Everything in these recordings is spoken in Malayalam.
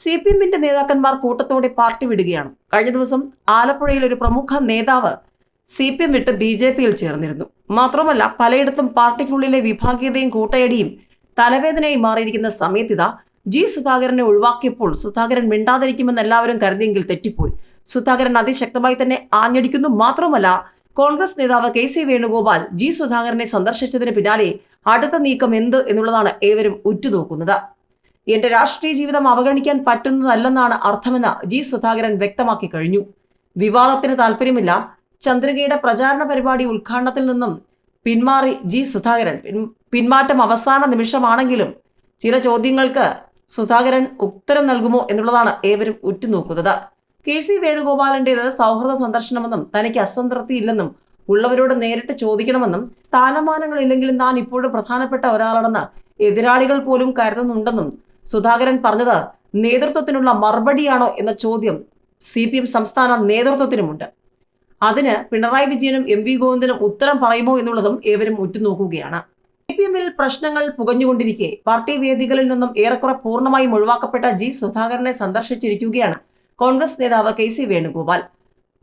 സി പി എമ്മിന്റെ നേതാക്കന്മാർ കൂട്ടത്തോടെ പാർട്ടി വിടുകയാണ്. കഴിഞ്ഞ ദിവസം ആലപ്പുഴയിൽ ഒരു പ്രമുഖ നേതാവ് സി പി എം വിട്ട് ബി ജെ പിയിൽ ചേർന്നിരുന്നു. മാത്രമല്ല പലയിടത്തും പാർട്ടിക്കുള്ളിലെ വിഭാഗീയതയും കൂട്ടയടിയും തലവേദനയായി മാറിയിരിക്കുന്ന സമയത്തിത ജി സുധാകരനെ ഒഴിവാക്കിയപ്പോൾ സുധാകരൻ മിണ്ടാതിരിക്കുമെന്ന് എല്ലാവരും കരുതിയെങ്കിൽ തെറ്റിപ്പോയി. സുധാകരൻ അതിശക്തമായി തന്നെ ആഞ്ഞടിക്കുന്നു. മാത്രമല്ല കോൺഗ്രസ് നേതാവ് കെ സി വേണുഗോപാൽ ജി സുധാകരനെ സന്ദർശിച്ചതിന് പിന്നാലെ അടുത്ത നീക്കം എന്ത് എന്നുള്ളതാണ് ഏവരും ഉറ്റുനോക്കുന്നത്. എന്റെ രാഷ്ട്രീയ ജീവിതം അവഗണിക്കാൻ പറ്റുന്നതല്ലെന്നാണ് അർത്ഥമെന്ന് ജി സുധാകരൻ വ്യക്തമാക്കി കഴിഞ്ഞു. വിവാദത്തിന് താല്പര്യമില്ല. ചന്ദ്രികയുടെ പ്രചാരണ പരിപാടി ഉദ്ഘാടനത്തിൽ നിന്നും പിന്മാറി ജി സുധാകരൻ. പിന്മാറ്റം അവസാന നിമിഷമാണെങ്കിലും ചില ചോദ്യങ്ങൾക്ക് സുധാകരൻ ഉത്തരം നൽകുമോ എന്നുള്ളതാണ് ഏവരും ഉറ്റുനോക്കുന്നത്. കെ സി വേണുഗോപാലിന്റേത് സൗഹൃദ സന്ദർശനമെന്നും തനിക്ക് അസംതൃപ്തിയില്ലെന്നും ഉള്ളവരോട് നേരിട്ട് ചോദിക്കണമെന്നും സ്ഥാനമാനങ്ങളില്ലെങ്കിലും താൻ ഇപ്പോഴും പ്രധാനപ്പെട്ട ഒരാളാണെന്ന് എതിരാളികൾ പോലും കരുതുന്നുണ്ടെന്നും സുധാകരൻ പറഞ്ഞത് നേതൃത്വത്തിനുള്ള മറുപടിയാണോ എന്ന ചോദ്യം സി പി എം സംസ്ഥാന നേതൃത്വത്തിനുമുണ്ട്. അതിന് പിണറായി വിജയനും എം വി ഗോവിന്ദനും ഉത്തരം പറയുമോ എന്നുള്ളതും ഏവരും ഉറ്റുനോക്കുകയാണ്. സി പി എമ്മിൽ പ്രശ്നങ്ങൾ പുകഞ്ഞുകൊണ്ടിരിക്കെ പാർട്ടി വേദികളിൽ നിന്നും ഏറെക്കുറെ പൂർണമായും ഒഴിവാക്കപ്പെട്ട ജി സുധാകരനെ സന്ദർശിച്ചിരിക്കുകയാണ് കോൺഗ്രസ് നേതാവ് കെ സി വേണുഗോപാൽ.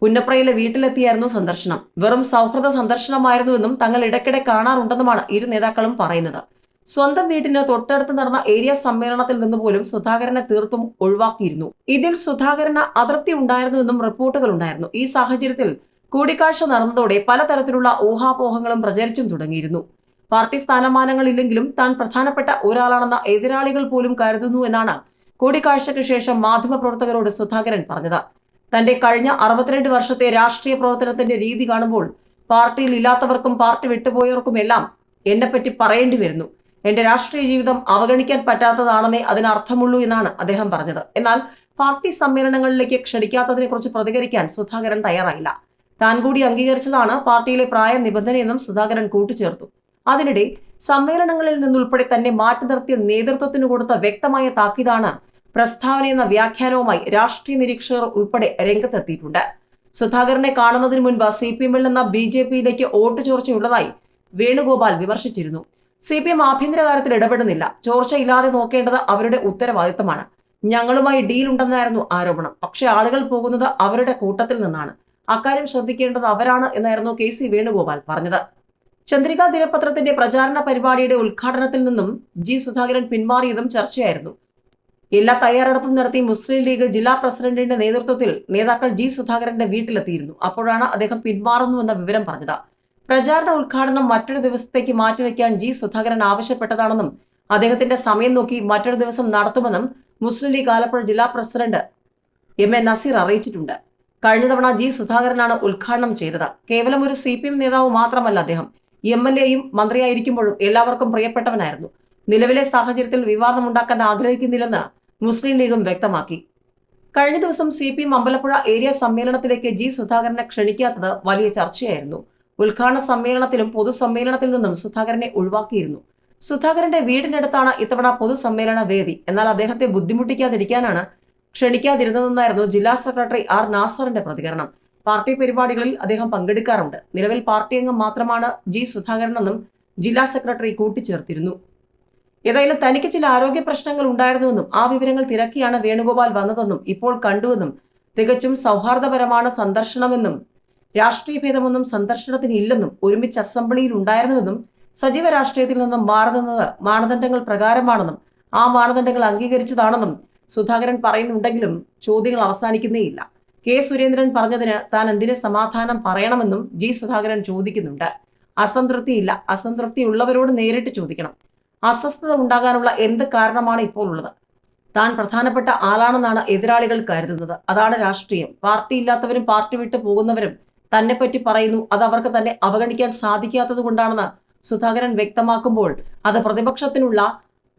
പുന്നപ്രയിലെ വീട്ടിലെത്തിയായിരുന്നു സന്ദർശനം. വെറും സൗഹൃദ സന്ദർശനമായിരുന്നുവെന്നും തങ്ങൾ ഇടയ്ക്കിടെ കാണാറുണ്ടെന്നുമാണ് ഇരു നേതാക്കളും പറയുന്നത്. സ്വന്തം വീടിന് തൊട്ടടുത്ത് നടന്ന ഏരിയ സമ്മേളനത്തിൽ നിന്ന് പോലും സുധാകരനെ തീർത്തും ഒഴിവാക്കിയിരുന്നു. ഇതിൽ സുധാകരന് അതൃപ്തി ഉണ്ടായിരുന്നു എന്നും റിപ്പോർട്ടുകൾ ഉണ്ടായിരുന്നു. ഈ സാഹചര്യത്തിൽ കൂടിക്കാഴ്ച നടന്നതോടെ പലതരത്തിലുള്ള ഊഹാപോഹങ്ങളും പ്രചരിച്ചും തുടങ്ങിയിരുന്നു. പാർട്ടി സ്ഥാനമാനങ്ങളില്ലെങ്കിലും താൻ പ്രധാനപ്പെട്ട ഒരാളാണെന്ന എതിരാളികൾ പോലും കരുതുന്നു എന്നാണ് കൂടിക്കാഴ്ചയ്ക്ക് ശേഷം മാധ്യമപ്രവർത്തകരോട് സുധാകരൻ പറഞ്ഞത്. തന്റെ കഴിഞ്ഞ അറുപത്തിരണ്ട് വർഷത്തെ രാഷ്ട്രീയ പ്രവർത്തനത്തിന്റെ രീതി കാണുമ്പോൾ പാർട്ടിയിൽ ഇല്ലാത്തവർക്കും പാർട്ടി വിട്ടുപോയവർക്കുമെല്ലാം എന്നെപ്പറ്റി പറയേണ്ടി വരുന്നു. എന്റെ രാഷ്ട്രീയ ജീവിതം അവഗണിക്കാൻ പറ്റാത്തതാണെന്നേ അതിനർത്ഥമുള്ളൂ എന്നാണ് അദ്ദേഹം പറഞ്ഞത്. എന്നാൽ പാർട്ടി സമ്മേളനങ്ങളിലേക്ക് ക്ഷണിക്കാത്തതിനെ കുറിച്ച് പ്രതികരിക്കാൻ സുധാകരൻ തയ്യാറായില്ല. താൻ കൂടി അംഗീകരിച്ചതാണ് പാർട്ടിയിലെ പ്രായ നിബന്ധനയെന്നും സുധാകരൻ കൂട്ടിച്ചേർത്തു. അതിനിടെ സമ്മേളനങ്ങളിൽ നിന്നുൾപ്പെടെ തന്നെ മാറ്റി നിർത്തിയ നേതൃത്വത്തിന് കൊടുത്ത വ്യക്തമായ താക്കീതാണ് പ്രസ്താവന എന്ന വ്യാഖ്യാനവുമായി രാഷ്ട്രീയ നിരീക്ഷകർ ഉൾപ്പെടെ രംഗത്തെത്തിയിട്ടുണ്ട്. സുധാകരനെ കാണുന്നതിന് മുൻപ് സി പി എമ്മിൽ നിന്ന് ബി ജെ പിയിലേക്ക് വോട്ട് ചോർച്ചയുള്ളതായി വേണുഗോപാൽ വിമർശിച്ചിരുന്നു. സി പി എം ആഭ്യന്തര കാര്യത്തിൽ ഇടപെടുന്നില്ല ചോർച്ചയില്ലാതെ നോക്കേണ്ടത് അവരുടെ ഉത്തരവാദിത്തമാണ്. ഞങ്ങളുമായി ഡീൽ ഉണ്ടെന്നായിരുന്നു ആരോപണം. പക്ഷേ ആളുകൾ പോകുന്നത് അവരുടെ കൂട്ടത്തിൽ നിന്നാണ്. അക്കാര്യം ശ്രദ്ധിക്കേണ്ടത് അവരാണ് എന്നായിരുന്നു കെ സി വേണുഗോപാൽ പറഞ്ഞത്. ചന്ദ്രിക ദിനപത്രത്തിന്റെ പ്രചാരണ പരിപാടിയുടെ ഉദ്ഘാടനത്തിൽ നിന്നും ജി സുധാകരൻ പിന്മാറിയതും ചർച്ചയായിരുന്നു. എല്ലാ തയ്യാറെടുപ്പും നടത്തി മുസ്ലിം ലീഗ് ജില്ലാ പ്രസിഡന്റിന്റെ നേതൃത്വത്തിൽ നേതാക്കൾ ജി സുധാകരന്റെ വീട്ടിലെത്തിയിരുന്നു. അപ്പോഴാണ് അദ്ദേഹം പിന്മാറുന്നുവെന്ന വിവരം പറഞ്ഞത്. പ്രചാരണ ഉദ്ഘാടനം മറ്റൊരു ദിവസത്തേക്ക് മാറ്റിവെക്കാൻ ജി സുധാകരൻ ആവശ്യപ്പെട്ടതാണെന്നും അദ്ദേഹത്തിന്റെ സമയം നോക്കി മറ്റൊരു ദിവസം നടത്തുമെന്നും മുസ്ലിം ലീഗ് ആലപ്പുഴ ജില്ലാ പ്രസിഡന്റ് എം എ നസീർ അറിയിച്ചിട്ടുണ്ട്. കഴിഞ്ഞ തവണ ജി സുധാകരനാണ് ഉദ്ഘാടനം ചെയ്തത്. കേവലം ഒരു സി പി എം നേതാവ് മാത്രമല്ല അദ്ദേഹം. എം എൽ എയും മന്ത്രിയായിരിക്കുമ്പോഴും എല്ലാവർക്കും പ്രിയപ്പെട്ടവനായിരുന്നു. നിലവിലെ സാഹചര്യത്തിൽ വിവാദമുണ്ടാക്കാൻ ആഗ്രഹിക്കുന്നില്ലെന്ന് മുസ്ലിം ലീഗും വ്യക്തമാക്കി. കഴിഞ്ഞ ദിവസം C P M Ambalappuzha area സമ്മേളനത്തിലേക്ക് G സുധാകരനെ ക്ഷണിക്കാത്തത് വലിയ ചർച്ചയായിരുന്നു. ഉദ്ഘാടന സമ്മേളനത്തിലും പൊതുസമ്മേളനത്തിൽ നിന്നും സുധാകരനെ ഒഴിവാക്കിയിരുന്നു. സുധാകരന്റെ വീടിനടുത്താണ് ഇത്തവണ പൊതുസമ്മേളന വേദി. എന്നാൽ അദ്ദേഹത്തെ ബുദ്ധിമുട്ടിക്കാതിരിക്കാനാണ് ക്ഷണിക്കാതിരുന്നതെന്നായിരുന്നു ജില്ലാ സെക്രട്ടറി ആർ നാസറിന്റെ പ്രതികരണം. പാർട്ടി പരിപാടികളിൽ അദ്ദേഹം പങ്കെടുക്കാറുണ്ട്. നിലവിൽ പാർട്ടി അംഗം മാത്രമാണ് ജി സുധാകരനെന്നും ജില്ലാ സെക്രട്ടറി കൂട്ടിച്ചേർത്തിരുന്നു. ഏതായാലും തനിക്ക് ചില ആരോഗ്യ പ്രശ്നങ്ങൾ ഉണ്ടായിരുന്നുവെന്നും ആ വിവരങ്ങൾ തിരക്കിയാണ് വേണുഗോപാൽ വന്നതെന്നും ഇപ്പോൾ കണ്ടുവെന്നും തികച്ചും സൗഹാർദ്ദപരമാണ് സന്ദർശനമെന്നും രാഷ്ട്രീയ ഭേദമൊന്നും സന്ദർശനത്തിന് ഇല്ലെന്നും ഒരുമിച്ച് അസംബ്ലിയിൽ ഉണ്ടായിരുന്നുവെന്നും സജീവ രാഷ്ട്രീയത്തിൽ നിന്നും മാറുന്നത് മാനദണ്ഡങ്ങൾ പ്രകാരമാണെന്നും ആ മാനദണ്ഡങ്ങൾ അംഗീകരിച്ചതാണെന്നും സുധാകരൻ പറയുന്നുണ്ടെങ്കിലും ചോദ്യങ്ങൾ അവസാനിക്കുന്നേയില്ല. കെ സുരേന്ദ്രൻ പറഞ്ഞതിന് താൻ എന്തിന് സമാധാനം പറയണമെന്നും ജി സുധാകരൻ ചോദിക്കുന്നുണ്ട്. അസംതൃപ്തിയില്ല. അസംതൃപ്തി ഉള്ളവരോട് നേരിട്ട് ചോദിക്കണം. അസ്വസ്ഥത ഉണ്ടാകാനുള്ള എന്ത് കാരണമാണ് ഇപ്പോൾ ഉള്ളത് താൻ പ്രധാനപ്പെട്ട ആളാണെന്നാണ് എതിരാളികൾ കരുതുന്നത്. അതാണ് രാഷ്ട്രീയം. പാർട്ടി ഇല്ലാത്തവരും പാർട്ടി വിട്ടു പോകുന്നവരും തന്നെപ്പറ്റി പറയുന്നു. അത് അവർക്ക് തന്നെ അവഗണിക്കാൻ സാധിക്കാത്തത് കൊണ്ടാണെന്ന് സുധാകരൻ വ്യക്തമാക്കുമ്പോൾ അത് പ്രതിപക്ഷത്തിനുള്ള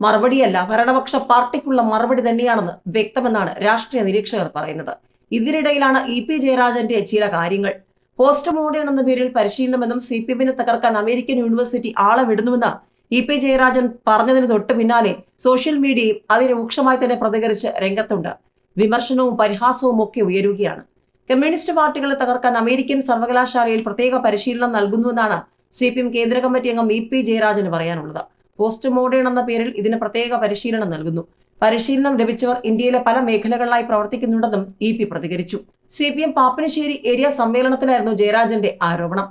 മറുപടിയല്ല ഭരണപക്ഷ പാർട്ടിക്കുള്ള മറുപടി തന്നെയാണെന്ന് വ്യക്തമെന്നാണ് രാഷ്ട്രീയ നിരീക്ഷകർ പറയുന്നത്. ഇതിനിടയിലാണ് ഇ പി ജയരാജന്റെ ചില കാര്യങ്ങൾ. പോസ്റ്റ് മോഡേൺ എന്ന പേരിൽ പരിശീലനമെന്നും സി പി എമ്മിനെ തകർക്കാൻ അമേരിക്കൻ യൂണിവേഴ്സിറ്റി ആളെ വിടുന്നുവെന്ന് ഇ പി ജയരാജൻ പറഞ്ഞതിന് തൊട്ട് പിന്നാലെ സോഷ്യൽ മീഡിയയും അതിരൂക്ഷമായി തന്നെ പ്രതികരിച്ച് രംഗത്തുണ്ട്. വിമർശനവും പരിഹാസവും ഒക്കെ ഉയരുകയാണ്. കമ്മ്യൂണിസ്റ്റ് പാർട്ടികളെ തകർക്കാൻ അമേരിക്കൻ സർവകലാശാലയിൽ പ്രത്യേക പരിശീലനം നൽകുന്നുവെന്നാണ് സി പി എം കേന്ദ്ര കമ്മിറ്റി അംഗം ഇ പി ജയരാജന് പറയാനുള്ളത്. പോസ്റ്റ് മോഡേൺ എന്ന പേരിൽ ഇതിന് പ്രത്യേക പരിശീലനം നൽകുന്നു. പരിശീലനം ലഭിച്ചവർ ഇന്ത്യയിലെ പല മേഖലകളിലായി പ്രവർത്തിക്കുന്നുണ്ടെന്നും ഇ പി പ്രതികരിച്ചു. C P M Pappanassery area സമ്മേളനത്തിലായിരുന്നു ജയരാജന്റെ ആരോപണം.